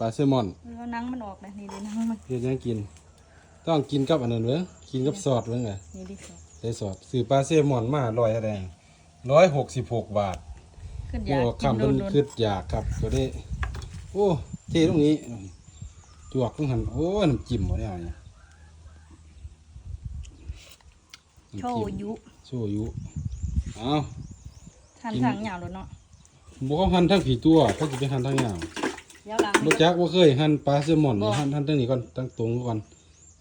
ปลาแซลมอนแล้วหนังมันออกนะนี่ดิหนังมัน เฮ็ดหยังกิน ต้องกินกับอันนั้นเว้ยกินกับซอสเว้ยไงนี่ดิสอใส่ซอสซื้อปลาแซลมอนมาร้อยเท่าใดร้อยหกสิบหกบาท ขึ้นโอ้ยากกินคำโดเพิ่นนคิดอยากครับก็ได้โอ้เทตรงนี้ จวกตรงหันโอ้น้ำจิ้มบ่ได้เอาเนี่ยๆโชน้ำจิ้มยุโชยุเอาทันกินทางยาวแล้วเนาะบ่เขาหั่นทั้งผีตัวเขาสิไปหั่นทั้งยาว เดี๋ยวหลังบ่จักบ่เคยหั่นปลาแซลมอนบ่หั่นหั่นทั้งนี้ก่อนตั้งตรงก่อน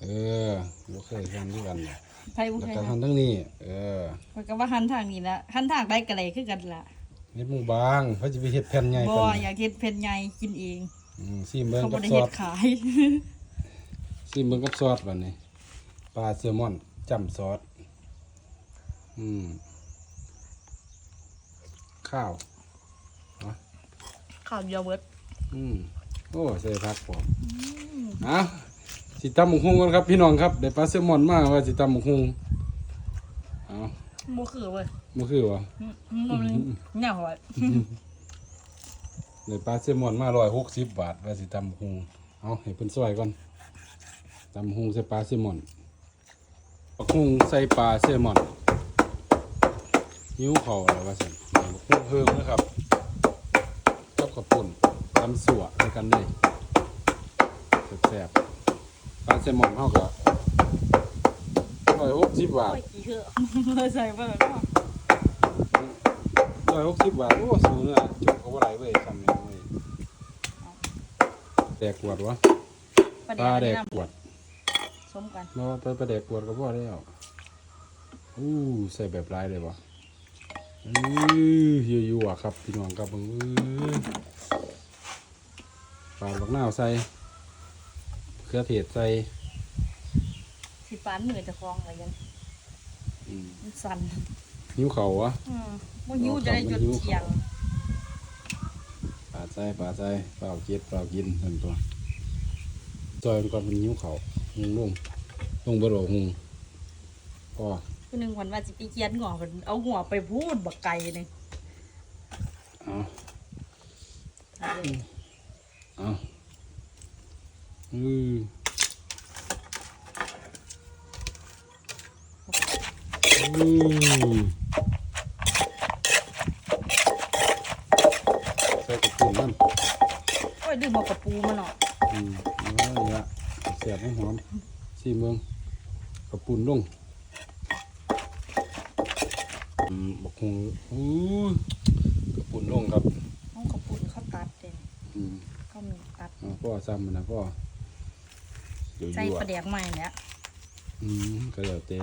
เออบ่เคยหั่นด้วยกันไผบ่แล้วเคยก็ทหั่นทั้งนี้ เออำมันก็ว่าหันทางนี้ละหันทางได้กระไรคือกันละเฮ็ดหมูบางเขาสิไปเฮ็ดแผ่นใหญ่บ่กันอยากเฮ็ดเผ็ดใหญ่กินเองอืมซิมเบิ่งเขากับ่บได้ซอเฮ็สดขายซิมเบิ่งกับซอสบัดนี้ปลาแซลมอนจ้ำซอสอืมข้าว ข้าวเดียวเบิด อืมโอ้ใส่ผักผมเอ้าสิตำหมกฮุงกันครับพี่น้องครับได้ปลาแซลมอนมาว่าสิตำหมกฮุงเอ้าบ่คือเว้ยบ่คือวะอืมบ่มันแนวว่าได้ปลาแซลมอนมา160บาทว่าสิตำหมกฮุงเอาให้เพิ่นซอยก่อนตำหมกฮุงใส่ปลาแซลมอนบักฮุงใส่ปลาแซลมอนยิ้วเขาแล้วว่าซั่นบักฮุงเพิ่มนะครับกับกระปุ่น ตำสัวด้วยกันเลยแซ่บๆปลาแซลมอนเฮาก็160บาทโอ้ยกี่คือใส่เบิ่งเนาะร้อยหกสิบบาท โอ้สูงอะจุกเขาบ่ไหลเว้ยทำยังไงแดกขวดวะประปลาแดเดี๋ยวกน้ขวดำสมกันมาไปปลาแดกขวดก็พอแล้วอู้ใส่แบบลายเลยวะอือเยอะๆอะครับพี่น้องครับมึงอื้อ ปลาบักนาวใส่เครือเทศใส่สิปานมือเจะคล้าของอะไรกันอืมมันสั่นหิวเขาวะ อืมบ่หิวจะได้จดเที่ยงปลาใส่ปลาใส่เปล่าเก็ดเปล่ากินนั่นตัวจอยมันก่อนมันหิวเขาวหุงลุ่มลงบะโหลหุงก็คือหนึงวันว่าสิไปเกียนหัวเพิ่นเอาหัวไปพูดบักไก่นึงเอา เอา อืออือใส่กระปุกนั่นโอ้ยดื่มเอากระปูมาเนาะอืมเอานี่ละเสียบให้หอมสี่เมืองกระปุนลงอืมบักฮงอู้กระปุนลงครับเอากระปูเขาตัดเด้อืม พ่อซ้ำมันนะพ่อเดี๋ยวใส่ยั่วปลาแดกใหม่เนี่ยอืมก็เดี๋ยวเต้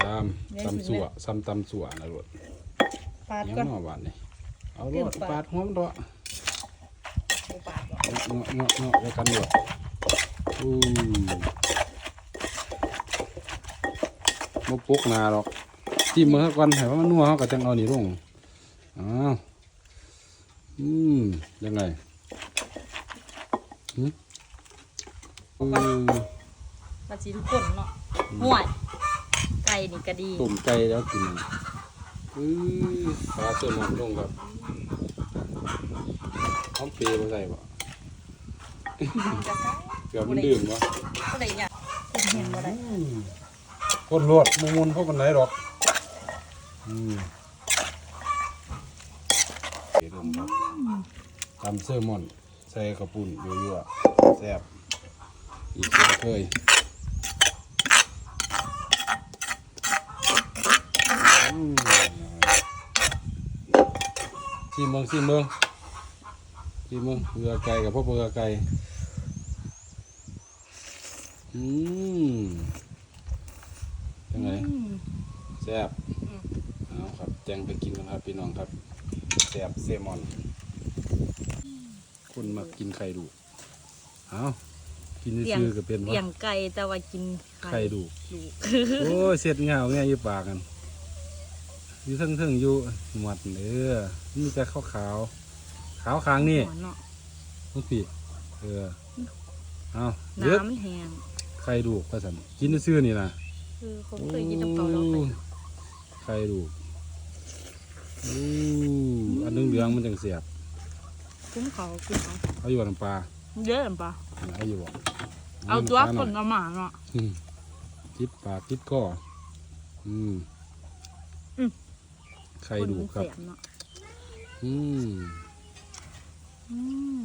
ตามเดี๋ยวตำถึงสัวแล้วซ้ำตำสัวนะรถปาดยังก่อน นอหวานนี่เอาเตรีรยมถปาด ปาดหอมดอกบ่ปาดบ่เงาะเงาะเงาะแล้วกันดอกอู้บ่ปกหนาหรอกจิ้มมือก่อนให้ว่ามันนัวเขาก็จังเอานี่ลงอ้าวอืมยังไง หืมอือปลาสิทุกคนเนาะห่วยไก่นี่ก็ดีต้มไก่แล้วกินอือปลาเสื้อหมอนลงครับหอมเปรี้ยวใส่บ่จะใส่เกือบมันดื่มวะก็ได้เนี่ยเห็นบ่ได้คนรวดมุมุนพวกมันไหนหรอกอืมเดี๋ยวลงครับตำเสื้อหมอน ใส่กระปุ่นยั่วๆแซ่บอีกเช่นเคยอืมชิมเมืองชิมเมืองชิมเมืองเบือไก่กับพวกเบือไก่อืมยังไงอืมแซ่บอืมเอาครับแจงไปกินกันครับพี่น้องครับแซ่บเซลมอน คุณมากินไข่ดูเอากินเลี้ยงซื้อๆก็เป็นเลี้ยว่างไก่แต่ว่ากินไข่ดูดูโอ้ยเสร็จเงาแง่อยู่ปากกันอยู่ทั้งทั้งๆอยู่หมดเด้อมีแต่ขาวขาวๆขาวค้างนี่เนาะลูกพี่เออเอาเยอะน้ำมันแห้งไข่ดูพระสันกินซื้อๆนี่นะคือเขาเคยกินน้ำเปล่าแล้วไปไข่ดูอู้อันเหลืองๆมันจังเสียบ กินเขากินเขาเอาอยู่บ่น้ำปลาเยอะปะเอาอยู่บ่เอาตัวำปลาหคน่อยนเอาหมาเนาะอืมติดปากติดคออืมอืมไข่ดูครับนมันแสเนาะอืมอืม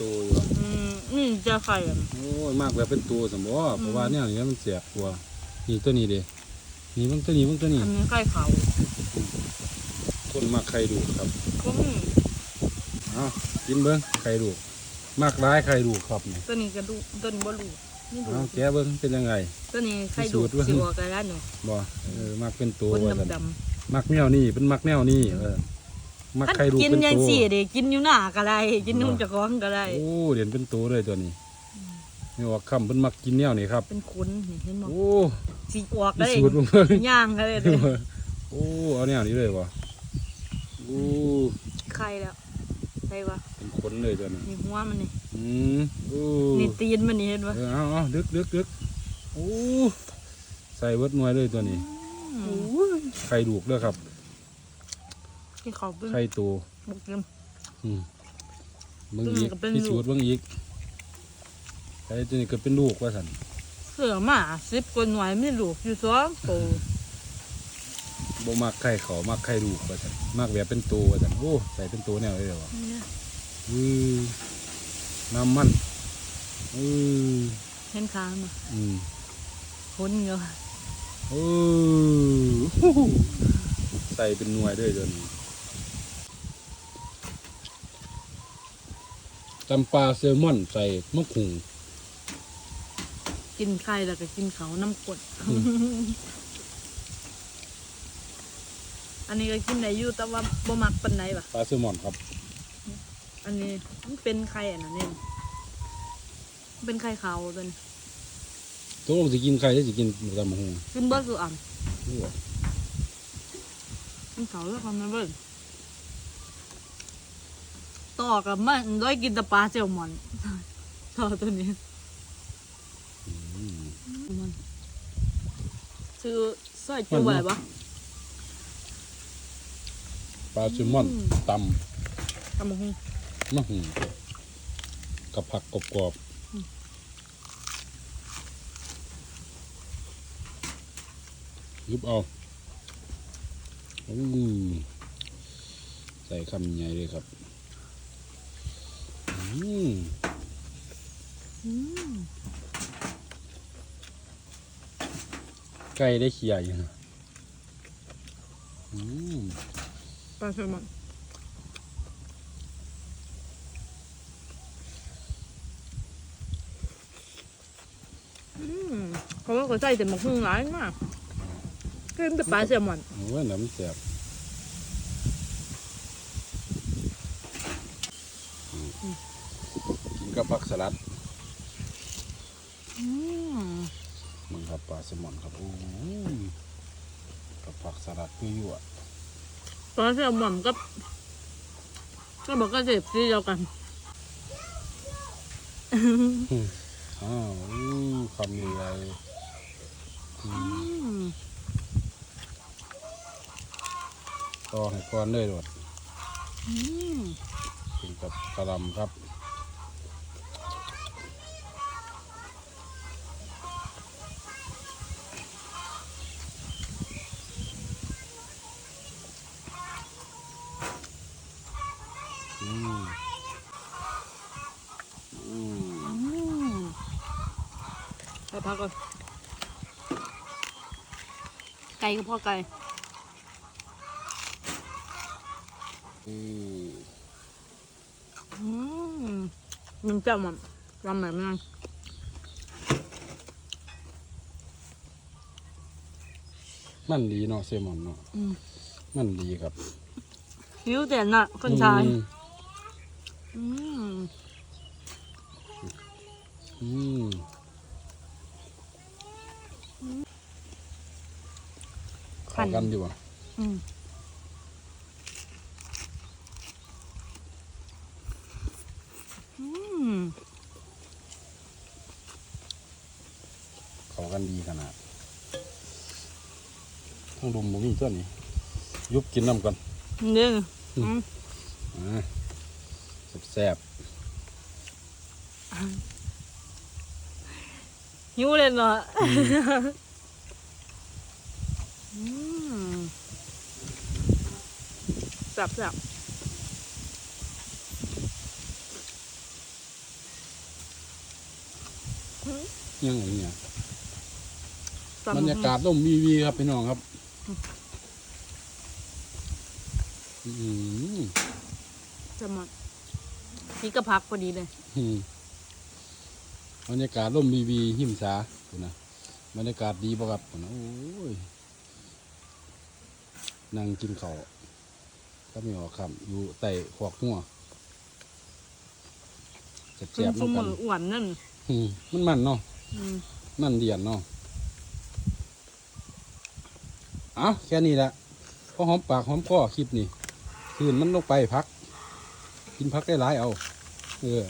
ตัวอยู่อืมนี่จะไข่อะโอ้ยมากแบบเป็นตัวสมบ่เพราะว่าเนี่ยนี่มันเสียบกว่านี่ตัวนี้เด้นี่มันตัวนี้มันตัวนี้อันนี้ไข่เขา คนมากไข่ดูครับก็มีเอากินเบิ้งไข่ดูมากร้ายไข่ดูครับนี่ตัวนี้กระดูกตัวนี้บลูนี่ดูเอาแกะเบิ้งเป็นยังไง ตัวนี้ไข่สูดูตรว่าสิวอกกันแล้วหนูบ่เออมากเป็นตัวคนว่าซั่นดำมักแนวนี้เป็นมักแนวนี้เออมักๆไข่ดูกินเป็นยังตัวสี่เด็กินอยู่หน้าก็ได้กินนุ่มจะคล้องก็ได้ โอ้เด่นเป็นตัวเลยตัวนี้นี่ว่าคำเพิ่นมักกินแนวนี้ครับเป็นคนนี่เห็นบ่โอ้สีออกมีได้สูตรเบิ่ง ย่างก็ได้เลยโอ้ เอาแนวนี้เลยวะโอ้ไข่แล้วใช่ปะเป็นขนเลยตัวนี้นี่หัวมันนี่อืมโอ้นี่ตีนมันนี่เห็นปะเออเอาเอาดึกดึกดึกโอ้ใส่เวิร์ดหน่วยเลยตัวนี้อืมไข่ดูกเด้อครับที่เขาเพิ่งไข่ตัวบุกเต็มอืมเบิ่งตัวนี้อีกก็เป็นพิลูกสูจน์เบิ่งอีกไข่ตัวนี้ก็เป็นลูกว่าสันเสือหมาสิบกว่าหน่วยไม่ลูกอยู่สองโตว บ่มักไข่เขามักไข่ดูกว่าสันมักแบบเป็นตัวว่าสันโอ้ใส่เป็นตัวแนวเลยเหรอวะเนี่ยอือน้ำมันอือเห็นค้างมาอืมคนเยอะเออใส่เป็นหน่วยด้วยตัวนี้จำปลาแซลมอนใส่มะขุงกินไข่แล้วก็กินเขาน้ำกรด อันนี้ก็กินได้อยู่แต่ว่าบ่มักปานไหนปะปลาแซลมอนครับอันนี้มันเป็นไข่อันนั้นเองมันเป็นไข่ขาวตัวนี้ตัวลงสิกินใครจะสิกินตำมะฮงกินเบิร์สุอันนี่บ่กินเขาแล้วความนั้นเบิร์ต่อกับมันร้อยกินแต่ปลาเซลมอนต่อตัวนี้อืมมันซื้อสร้อยจูบอะไรปะป ลาแซลมอนอืมตตำมะฮงำมะฮงกับผักกรอบๆยุบเอาอู้ใส่คำใหญ่เลยครับ อืมอืมไก่ได้เขี่ยอยู่นะอืม ปลาเซลมอนอืมเขาก็ใส่แต่หมกฮุงร้ายมากกินแต่ปลาเซลมอนโอ้ยน้ำแสบกินกับผักสลัดอืมมึงครับปลาแซลมอนครับโอ้ยกับผักสลัดเพื่อยั่ว ปลาแซลมอนก็ ก็บอกก็เจ็บที่เดียวกันอ้าวอู้คำใหญ่ๆอืมอืมต่อให้ก้อนเลยโดดอืมกินกับกระหลำครับ อืมอืมอืมไปพักก่อนไก่ก็พอไก่อืมอืมมันจะมันรำแบบนั้นมันดีเนาะเซลมอนเนาะอืมมันดีครับ หิวแต่น่ะคนชาย อืม อืมอืมขัเข้านกันอยู่อะอืมอืมเข้ากันดีขนาดทั้งดุมบ่มีตัวนี้ยุบกินน้ำก่อนเนี่ยอืมอ่า แซ่บหิวเลยเนาะอืมจับจับๆยังไงเนี่ยจับรรยากาศร่มวีวีครับพี่น้องครับอืมจะหมด นี่ก็พักพอดีเลยอืมบรรยากาศร่มวีวีหิมสาพุ่นนะบรรยากาศดีบ่ครับพุ่นนะโอ้ยนั่งกินข้าวก็มีออกคำอยู่ใต้ขวกหัวเจ็บเป็นๆสน้ำมกัอนอ้วนนั่นอืมมันมันเนาะ อืมมันเดียนเนาะเอ้าแค่นี้แหละพอหอมปากหอมคอคลิปนี่คืนมันลงไปพัก กินพักได้หลายเอา เออ